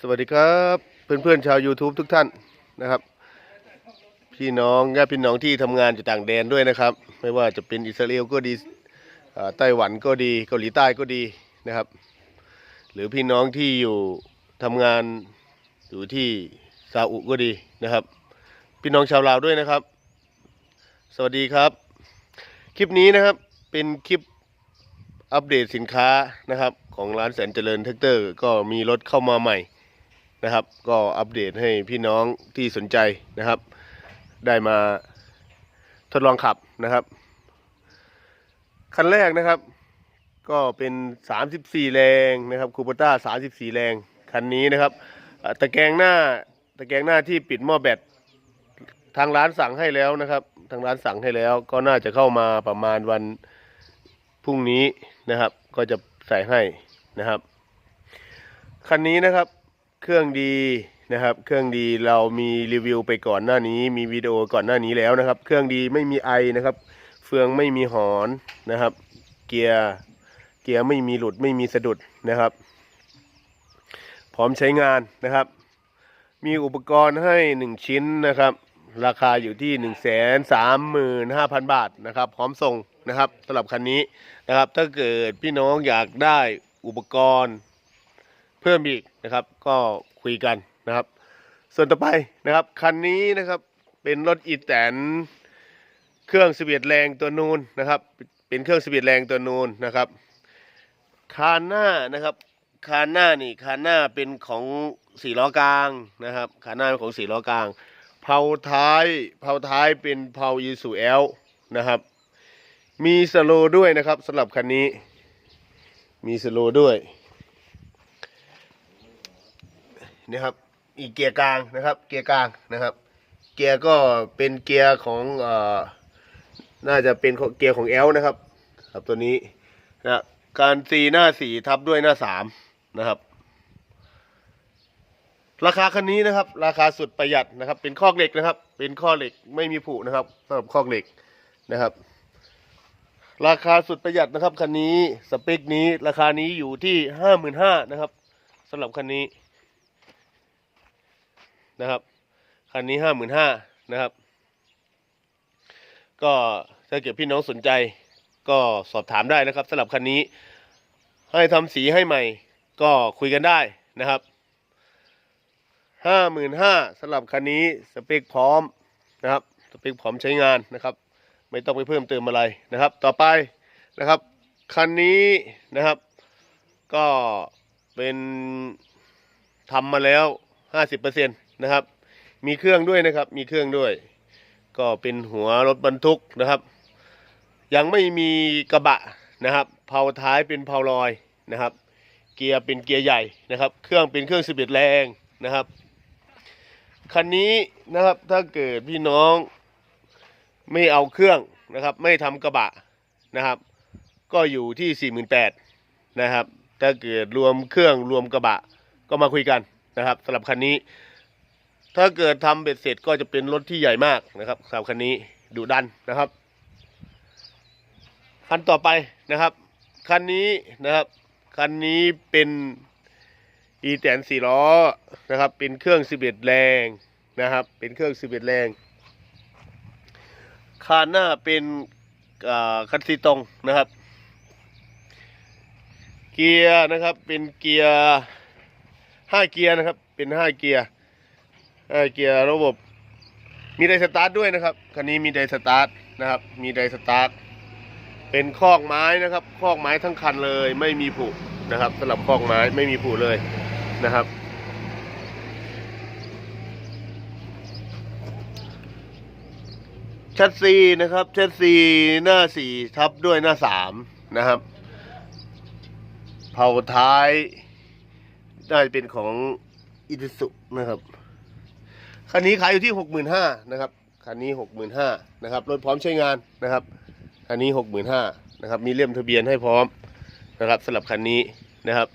สวัสดีครับเพื่อนๆชาว YouTube ทุกท่านนะครับ พี่น้องญาติพี่น้องที่ทำงานอยู่ต่างแดนด้วยนะครับ ไม่ว่าจะเป็นอิสราเอลก็ดีอ่าไต้หวันก็ดีเกาหลีใต้ก็ดีนะครับ หรือพี่น้องที่อยู่ทำงานอยู่ที่ซาอุก็ดีนะครับ พี่น้องชาวลาวด้วยนะครับ สวัสดีครับ คลิปนี้นะครับเป็นคลิปอัปเดตสินค้านะครับ ของร้านแสนเจริญแท็กเตอร์ ก็มีรถเข้ามาใหม่ นะครับ ก็อัปเดตให้พี่น้องที่สนใจนะครับ ได้มาทดลองขับนะครับ คันแรกนะครับ ก็เป็น 34 แรงนะครับคูปต้า 34 แรงคันนี้นะครับตะแกรงหน้าตะแกรงหน้าที่ปิดหม้อแบตทางร้านสั่งให้แล้วนะครับ ทางร้านสั่งให้แล้ว ก็น่าจะเข้ามาประมาณวันพรุ่งนี้นะครับ ก็จะใส่ให้นะครับคันนี้นะครับ เครื่องดีนะครับ เครื่องดีเรามีรีวิวไปก่อนหน้านี้ มีวิดีโอก่อนหน้านี้แล้วนะครับ เครื่องดีไม่มีไอนะครับ เฟืองไม่มีหอนนะครับ เกียร์เกียร์ไม่มีหลุดไม่มีสะดุดนะครับ พร้อมใช้งานนะครับ มีอุปกรณ์ให้หนึ่งชิ้นนะครับ ราคาอยู่ที่หนึ่งแสนสามหมื่นห้าพันบาทนะครับ พร้อมส่งนะครับสำหรับคันนี้นะครับ ถ้าเกิดพี่น้องอยากได้อุปกรณ์ พิ่มอีกนะครับ ก็คุยกันนะครับ ส่วนต่อไปนะครับคันนี้นะครับเป็นรถอีแตนเครื่องสเบียดแรงตัวนูนนะครับ เป็นเครื่องสเบียดแรงตัวนูนนะครับคานหน้านะครับคานหน้านี่คานหน้าเป็นของสี่ล้อกลางนะครับคานหน้าเป็นของสี่ล้อกลาง เผาท้ายเผาท้ายเป็นเผายูสูเอลนะครับ มีสโลด้วยนะครับสำหรับคันนี้ มีสโลด้วย นี่ครับ อีกเกียร์กลางนะครับ เกียร์กลางนะครับ เกียร์ก็เป็นเกียร์ของอน่าจะเป็นเกียร์ของเอลนะครับ ครับตัวนี้นะการสีหน้าสี่ทับด้วยหน้าสามนะครับ ราคาคันนี้นะครับ ราคาสุดประหยัดนะครับ เป็นข้อกเหล็กนะครับ เป็นข้อเหล็กไม่มีผุนะครับสำหรับข้อกเหล็กนะครับ ราคาสุดประหยัดนะครับคันนี้สเปคนี้ราคานี้อยู่ที่ห้าหมื่นห้านะครับสำหรับคันนี้ นะครับ คันนี้ห้าหมื่นห้านะครับ ก็ถ้าเกิดพี่น้องสนใจ ก็สอบถามได้นะครับสำหรับคันนี้ ให้ทำสีให้ใหม่ ก็คุยกันได้นะครับห้าหมื่นห้าสำหรับคันนี้สเปคพร้อมนะครับสเปคพร้อมใช้งานนะครับ ไม่ต้องไปเพิ่มเติมอะไรนะครับ ต่อไปนะครับคันนี้นะครับก็เป็นทำมาแล้วห้าสิบเปอร์เซ็นต์ นะครับ มีเครื่องด้วยนะครับ มีเครื่องด้วย ก็เป็นหัวรถบรรทุกนะครับ ยังไม่มีกระบะนะครับเพลาท้ายเป็นเพลาลอยนะครับ เกียร์เป็นเกียร์ใหญ่นะครับ เครื่องเป็นเครื่องสิบเอ็ดแรงนะครับคันนี้นะครับถ้าเกิดพี่น้องไม่เอาเครื่องนะครับ ไม่ทำกระบะนะครับ ก็อยู่ที่สี่หมื่นแปดนะครับ ถ้าเกิดรวมเครื่องรวมกระบะก็มาคุยกันนะครับสำหรับคันนี้ ถ้าเกิดทำเบ็ดเสร็จก็จะเป็นรถที่ใหญ่มากนะครับสำหรับคันนี้ดุดันนะครับ คันต่อไปนะครับ คันนี้นะครับ คันนี้เป็นอีแตนสี่ล้อนะครับ เป็นเครื่องสิบเอ็ดแรงนะครับ เป็นเครื่องสิบเอ็ดแรงคานหน้าเป็นคันซีตรงนะครับ เกียร์นะครับเป็นเกียร์ห้าเกียร์นะครับ เป็นห้าเกียร์ เกียร์ระบบ มีไดสตาร์ทด้วยนะครับคันนี้มีไดสตาร์ทนะครับ มีไดสตาร์ทเป็นคอกไม้นะครับ คอกไม้ทั้งคันเลย ไม่มีผุนะครับสำหรับคอกไม้ไม่มีผุเลยนะครับ ชัดซีนะครับชัดซีหน้าสี่ทับด้วยหน้าสามนะครับ เผาท้ายได้เป็นของอิตสุนะครับ คันนี้ขายอยู่ที่หกหมื่นห้านะครับคันนี้หกหมื่นห้านะครับรถพร้อมใช้งานนะครับคันนี้หกหมื่นห้านะครับมีเล่มทะเบียนให้พร้อมนะครับสำหรับคันนี้นะครับ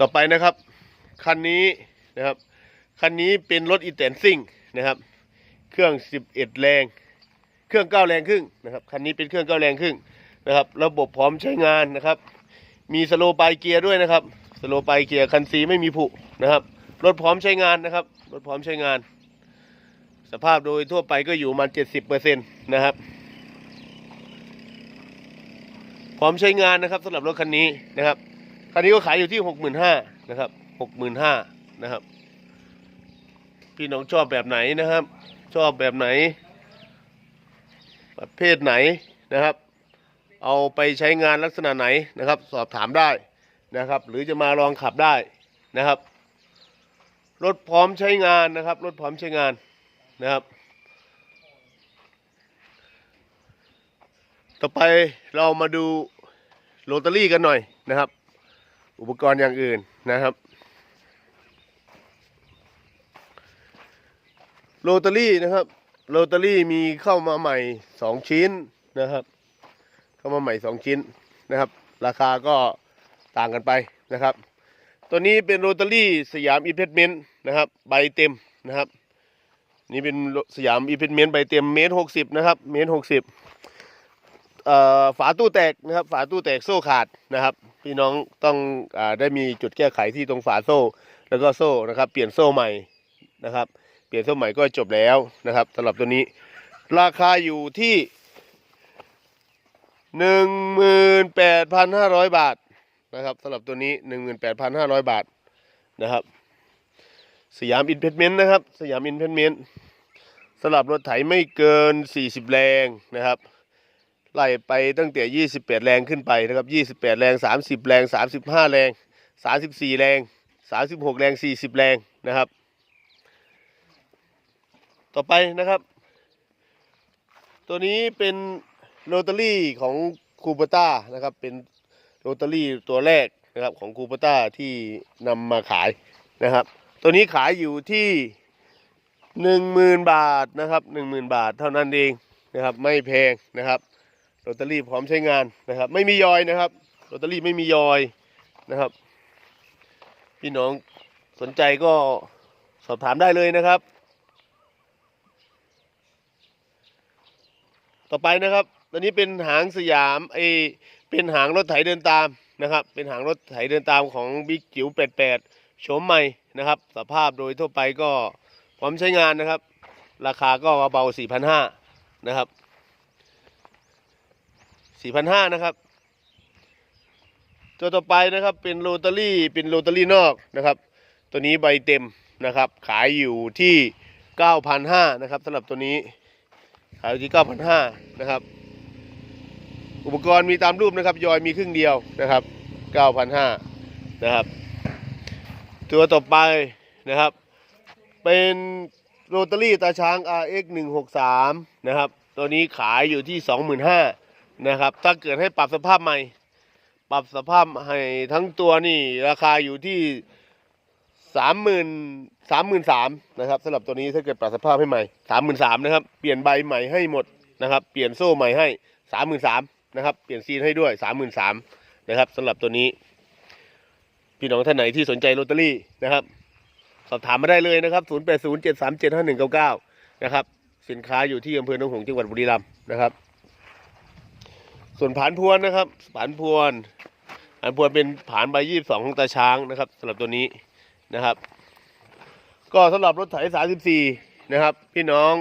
ต่อไปนะครับคันนี้นะครับคันนี้เป็นรถอีแตนซิ่งนะครับ เครื่องสิบเอ็ดแรง เครื่องเก้าแรงครึ่งนะครับคันนี้เป็นเครื่องเก้าแรงครึ่งนะครับ ระบบพร้อมใช้งานนะครับ มีสโลปายเกียร์ด้วยนะครับสโลไปเกียร์คันซีไม่มีผุนะครับ รถพร้อมใช้งานนะครับ รถพร้อมใช้งาน สภาพโดยทั่วไปก็อยู่มาณเจ็ดสิบเปอร์เซ็นต์นะครับ พร้อมใช้งานนะครับสำหรับรถคันนี้นะครับ คันนี้ก็ขายอยู่ที่หกหมื่นห้านะครับหกหมื่นห้านะครับ พี่น้องชอบแบบไหนนะครับ ชอบแบบไหน ประเภทไหนนะครับ เอาไปใช้งานลักษณะไหนนะครับ สอบถามได้นะครับ หรือจะมาลองขับได้นะครับ รถพร้อมใช้งานนะครับ รถพร้อมใช้งานนะครับ ต่อไปเรามาดูโรตารี่กันหน่อยนะครับ อุปกรณ์อย่างอื่นนะครับโรตารี่นะครับโรตารี่มีเข้ามาใหม่สองชิ้นนะครับ เข้ามาใหม่สองชิ้นนะครับ ราคาก็ต่างกันไปนะครับ ตัวนี้เป็นโรตารี่สยามอีเพชเมนต์นะครับ ใบเต็มนะครับ นี่เป็นสยามอีเพชเมนต์ใบเต็มเมตรหกสิบนะครับ เมตรหกสิบฝาตู้แตกนะครับ ฝาตู้แตกโซ่ขาดนะครับ พี่น้องต้องอได้มีจุดแก้ไขที่ตรงฝาโซ่ แล้วก็โซ่นะครับ เปลี่ยนโซ่ใหม่นะครับ เปลี่ยนโซ่ใหม่ก็จบแล้วนะครับสำหรับตัวนี้ ราคาอยู่ที่หนึ่งหมื่นแปดพันห้าร้อยบาท นะครับสำหรับตัวนี้หนึ่งหมื่นแปดพันห้าร้อยบาทนะครับ สยามอินเพชเมนต์นะครับ สยามอินเพชเมนต์สำหรับรถไถไม่เกิน 40 แรงนะครับไล่ไปตั้งแต่ 28 แรงขึ้นไปนะครับ28 แรง 30 แรง 35 แรง 34 แรง 36 แรง 40 แรงนะครับ ต่อไปนะครับ ตัวนี้เป็นโรตารี่ของคูปต้านะครับเป็น โรตารี่ตัวแรกนะครับของคูปต้าที่นำมาขายนะครับ ตัวนี้ขายอยู่ที่หนึ่งหมื่นบาทนะครับหนึ่งหมื่นบาทเท่านั้นเองนะครับ ไม่แพงนะครับโรตารี่พร้อมใช้งานนะครับ ไม่มียอยนะครับโรตารี่ไม่มียอยนะครับ พี่น้องสนใจก็สอบถามได้เลยนะครับ ต่อไปนะครับ ตัวนี้เป็นหางสยามไอเป็นหางรถไถเดินตามนะครับ เป็นหางรถไถเดินตามของบิ๊กจิ๋ว88โฉมใหม่นะครับ สภาพโดยทั่วไปก็พร้อมใช้งานนะครับ ราคาก็เบา4,500นะครับ4,500นะครับ ตัวต่อไปนะครับเป็นโรตารี่เป็นโรตารี่นอกนะครับ ตัวนี้ใบเต็มนะครับ ขายอยู่ที่9,500นะครับสำหรับตัวนี้ขายอยู่ที่9,500นะครับ อุปกรณ์มีตามรูปนะครับ ยอยมีครึ่งเดียวนะครับ 9,500นะครับ ตัวต่อไปนะครับ เป็นโรตารี่ตาช้าง RX 163นะครับ ตัวนี้ขายอยู่ที่ 25,000นะครับ ถ้าเกิดให้ปรับสภาพใหม่ ปรับสภาพให้ทั้งตัวนี่ราคาอยู่ที่สามหมื่นสามหมื่นสามนะครับสำหรับตัวนี้ถ้าเกิดปรับสภาพให้ใหม่สามหมื่นสามนะครับ เปลี่ยนใบใหม่ให้หมดนะครับ เปลี่ยนโซ่ใหม่ให้สามหมื่นสาม นะครับ เปลี่ยนซีนให้ด้วยสามหมื่นสามนะครับสำหรับตัวนี้ พี่น้องท่านไหนที่สนใจลอตเตอรี่นะครับ สอบถามมาได้เลยนะครับศูนย์แปดศูนย์เจ็ดสามเจ็ดห้าหนึ่งเก้าเก้านะครับ สินค้าอยู่ที่อำเภอหนองหงส์จังหวัดบุรีรัมย์นะครับ ส่วนผานพวนนะครับผานพวนผานพวนเป็นผานใบยี่สิบสองของตาช้างนะครับสำหรับตัวนี้นะครับ ก็สำหรับรถไถสามสิบสี่นะครับ พี่น้อง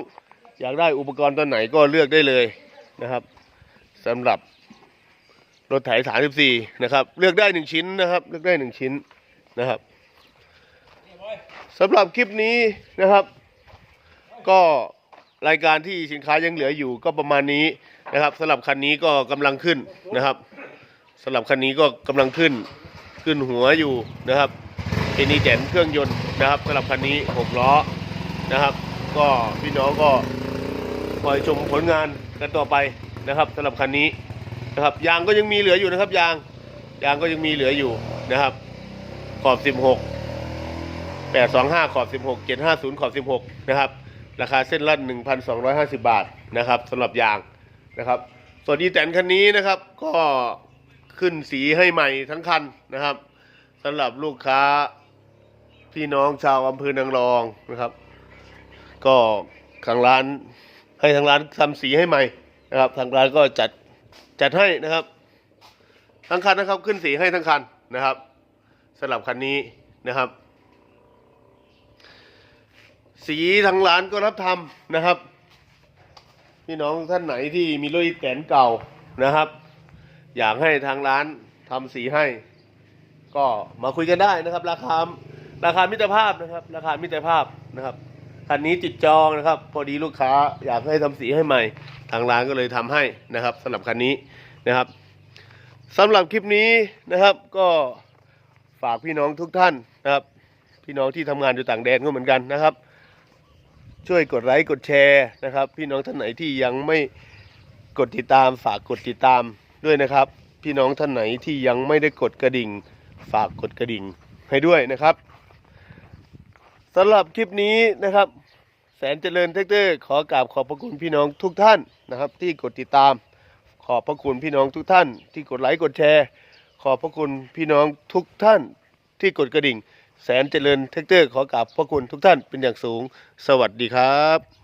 อยากได้อุปกรณ์ตัวไหนก็เลือกได้เลยนะครับ สำหรับรถไถสามสิบสี่นะครับ เลือกได้หนึ่งชิ้นนะครับ เลือกได้หนึ่งชิ้นนะครับสำหรับคลิปนี้นะครับ ก็รายการที่สินค้ายังเหลืออยู่ก็ประมาณนี้นะครับสำหรับคันนี้ก็กำลังขึ้นนะครับสำหรับคันนี้ก็กำลังขึ้นขึ้นหัวอยู่นะครับเป็นนีแจนเครื่องยนต์นะครับสำหรับคันนี้หกล้อนะครับ ก็พี่น้องก็คอยชมผลงานกันต่อไป นะครับสำหรับคันนี้นะครับยางก็ยังมีเหลืออยู่นะครับ ยางยางก็ยังมีเหลืออยู่นะครับ ขอบ 16 825 ขอบ 16 750 ขอบ 16 นะครับ ราคาเส้นละ1,250 บาทนะครับสำหรับยางนะครับส่วนอีแตนคันนี้นะครับก็ขึ้นสีให้ใหม่ทั้งคันนะครับสำหรับลูกค้าพี่น้องชาวอำเภอนางรองนะครับ ก็ทางร้านให้ทางร้านทำสีให้ใหม่ นะครับทางร้านก็จัดจัดให้นะครับ ทั้งคันนะครับขึ้นสีให้ทั้งคันนะครับสำหรับคันนี้นะครับ สีทางร้านก็รับทำนะครับ พี่น้องท่านไหนที่มีรถอีแตนเก่านะครับ อยากให้ทางร้านทำสีให้ ก็มาคุยกันได้นะครับ ราคาราคามิตรภาพนะครับ ราคามิตรภาพนะครับ คันนี้ติดจองนะครับ พอดีลูกค้าอยากให้ทำสีให้ใหม่ ทางร้านก็เลยทำให้นะครับสำหรับคันนี้นะครับสำหรับคลิปนี้นะครับ ก็ฝากพี่น้องทุกท่านนะครับ พี่น้องที่ทำงานอยู่ต่างแดนก็เหมือนกันนะครับ ช่วยกดไลค์กดแชร์นะครับ พี่น้องท่านไหนที่ยังไม่กดติดตามฝากกดติดตามด้วยนะครับ พี่น้องท่านไหนที่ยังไม่ได้กดกระดิ่ง ฝากกดกระดิ่งให้ด้วยนะครับ สำหรับคลิปนี้นะครับ แสนเจริญแท็กเตอร์ขอกราบขอบพระคุณพี่น้องทุกท่านนะครับ ที่กดติดตาม ขอบพระคุณพี่น้องทุกท่าน ที่กดไลค์กดแชร์ ขอบพระคุณพี่น้องทุกท่าน ที่กดกระดิ่ง แสนเจริญแท็กเตอร์ขอกราบพระคุณทุกท่านเป็นอย่างสูง สวัสดีครับ